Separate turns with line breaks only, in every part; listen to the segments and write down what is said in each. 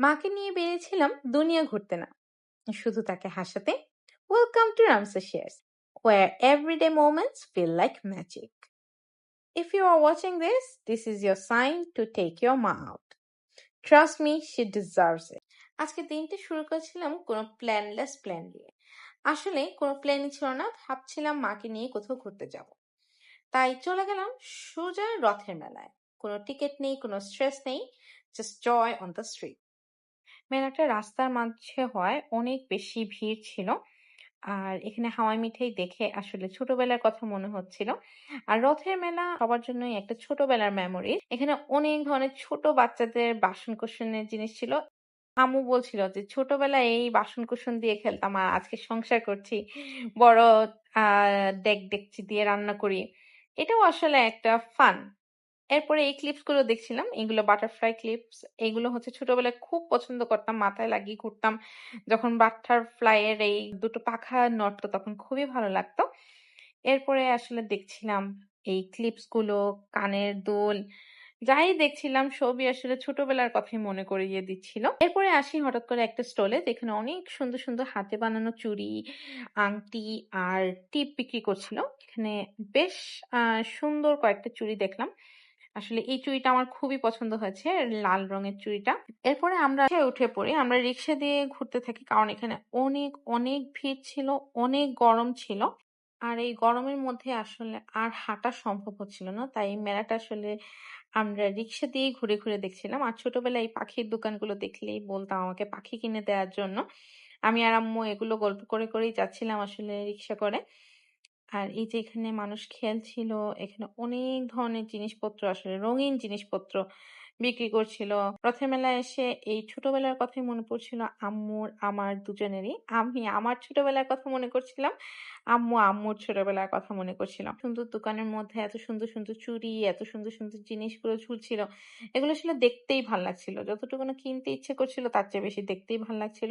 মাকে নিয়ে বেরিয়েছিলাম দুনিয়া ঘুরতে না শুধু তাকে হাসাতে welcome to Ramsa shares where everyday moments feel like magic. If you are watching this, this is your sign to take your ma out. Trust me, she deserves it. আজকে দিনটি শুরু করেছিলাম কোনো প্ল্যানলেস প্ল্যান দিয়ে আসলে কোনো প্ল্যানই ছিল না ভাবছিলাম মাকে নিয়ে কোথাও ঘুরতে যাব তাই চলে গেলাম সোজা রথের মেলায় কোনো টিকিট নেই কোনো স্ট্রেস নেই just joy on the street মেলাটা রাস্তার মাঝে হয়, অনেক বেশি ভিড় ছিল। আর এখানে হাওয়াই মিঠাই দেখে আসলে ছোটবেলার কথা মনে হচ্ছিল। আর রথের মেলা সবার জন্যই একটা ছোটবেলার মেমোরি এখানে অনেক ধরনের ছোট বাচ্চাদের বাসন কোসনের জিনিস ছিল। আম্মু বলছিল যে, ছোটবেলায় এই বাসন কুসন দিয়ে খেলতাম, আর আজকে সংসার করছি। বড়, আহ ডেক ডেকচি দিয়ে রান্না করি। এটাও আসলে একটা ফান এরপরে এই ক্লিপসগুলো দেখছিলাম, এগুলো বাটারফ্লাই ক্লিপস এগুলো হচ্ছে ছোটবেলায় খুব পছন্দ করতাম, মাথায় লাগিয়ে ঘুরতাম। যখন বাটারফ্লাই এর এই দুটো পাখা নড়তো তখন খুবই ভালো লাগতো। এরপরে আসলে দেখছিলাম এই ক্লিপসগুলো, কানের দুল, যাই দেখছিলাম, সবই আসলে ছোটবেলার কথাই মনে করিয়ে দিচ্ছিল। এরপরে আসি হঠাৎ করে একটা স্টলে যেখানে অনেক সুন্দর সুন্দর হাতে বানানো চুড়ি, আংটি আর টিপ বিক্রি করছিল। এখানে বেশ সুন্দর কয়েকটা চুড়ি দেখলাম। আসলে এই চুড়িটা আমার খুবই পছন্দ হয়েছে, লাল রঙের চুড়িটা। এরপরে আমরা উঠে পড়ি। আমরা রিক্সা দিয়ে ঘুরতে থাকি কারণ এখানে অনেক অনেক ভিড় ছিল, অনেক গরম ছিল। আর এই গরমের মধ্যে আসলে আর হাঁটা সম্ভব হচ্ছিল না। তাই মেলাটা আসলে আমরা রিক্সা দিয়েই ঘুরে ঘুরে দেখছিলাম। আর ছোটবেলায় এই পাখির দোকানগুলো দেখলেই বলতাম আমাকে পাখি কিনে দেওয়ার জন্য। আমি আর আম্মু এগুলো গল্প করে, করেই যাচ্ছিলাম আসলে রিক্সা করে। আর এই যে এখানে মানুষ খেলছিল এখানে অনেক ধরনের জিনিসপত্র আসলে রঙিন জিনিসপত্র বিক্রি করছিল। রথের মেলায় এসে এই ছোটবেলার কথাই মনে পড়ছিল, আম্মুর, আমার দুজনেরই। আমি আমার ছোটবেলার কথা মনে করছিলাম, আম্মু আম্মুর ছোটবেলার কথা মনে করছিলাম সুন্দর দোকানের মধ্যে এত সুন্দর সুন্দর চুড়ি, এত সুন্দর সুন্দর জিনিসগুলো ঝুলছিল। এগুলো আসলে দেখতেই ভালো লাগছিল। যতটুকু কিনতে ইচ্ছে করছিল, তার চেয়ে বেশি দেখতেই ভালো লাগছিল।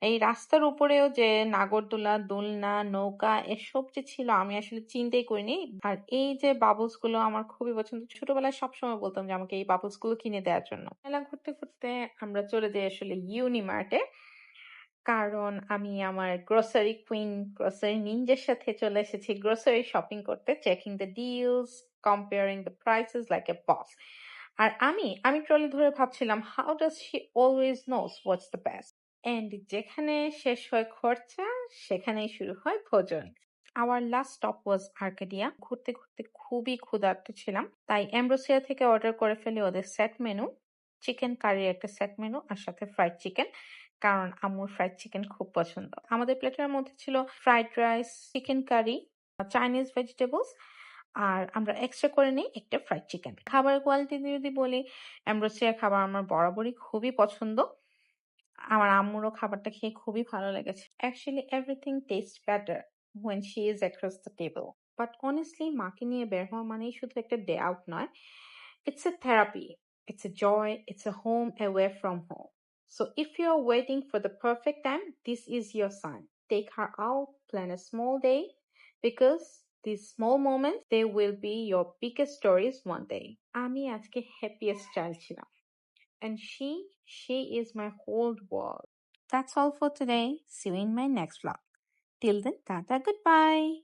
এই রাস্তার উপরেও যে নাগরদোলা, দোলনা, নৌকা, এসব যে ছিল, আমি আসলে চিন্তাই করিনি। আর এই যে বাবলসগুলো আমার খুবই পছন্দ। ছোটবেলায় সবসময় বলতাম যে, আমাকে এই বাবলসগুলো কিনে দেওয়ার জন্য। মেলা ঘুরতে ঘুরতে আমরা চলে যাই আসলে ইউনিমার্টে কারণ আমি আমার গ্রোসারি কুইন গ্রোসারি নিঞ্জের সাথে চলে এসেছি গ্রোসারি শপিং করতে checking the deals comparing the prices like a boss আর আমি আমি ট্রলি ধরে ভাবছিলাম how does she always knows what's the best and যেখানে শেষ হয় খরচা, সেখানেই শুরু হয় ভোজন। Our last stop was Arcadia ঘুরতে ঘুরতে খুবই ক্ষুধার্ত ছিলাম, তাই এমব্রোসিয়া থেকে অর্ডার করে ফেলি ওদের সেট মেনু চিকেন কারির একটা সেট মেনু আর সাথে ফ্রাইড চিকেন কারণ আম্মুর ফ্রাইড চিকেন খুব পছন্দ। আমাদের প্লেটের মধ্যে ছিল fried rice chicken curry Chinese vegetables আর আমরা এক্সট্রা করে নিই একটা ফ্রাইড চিকেন খাবারের কোয়ালিটি যদি বলি অ্যাম্ব্রোসিয়ার খাবার আমার বরাবরই খুবই পছন্দ। আমার আম্মুরও খাবারটা খেয়ে খুবই ভালো লেগেছে। Actually everything taste better when she is across the table. But honestly, মাকে নিয়ে বের হওয়া মানেই শুধু একটা ডে আউট নয় It's a therapy. It's a joy. It's a home away from home. So if you're waiting for the perfect time, this is your sign. Take her out, plan a small day because these small moments, they will be your biggest stories one day. আমি আজকে happiest child ছিলাম. And she, she is my whole world. That's all for today. See you in my next vlog. Till then, tata goodbye.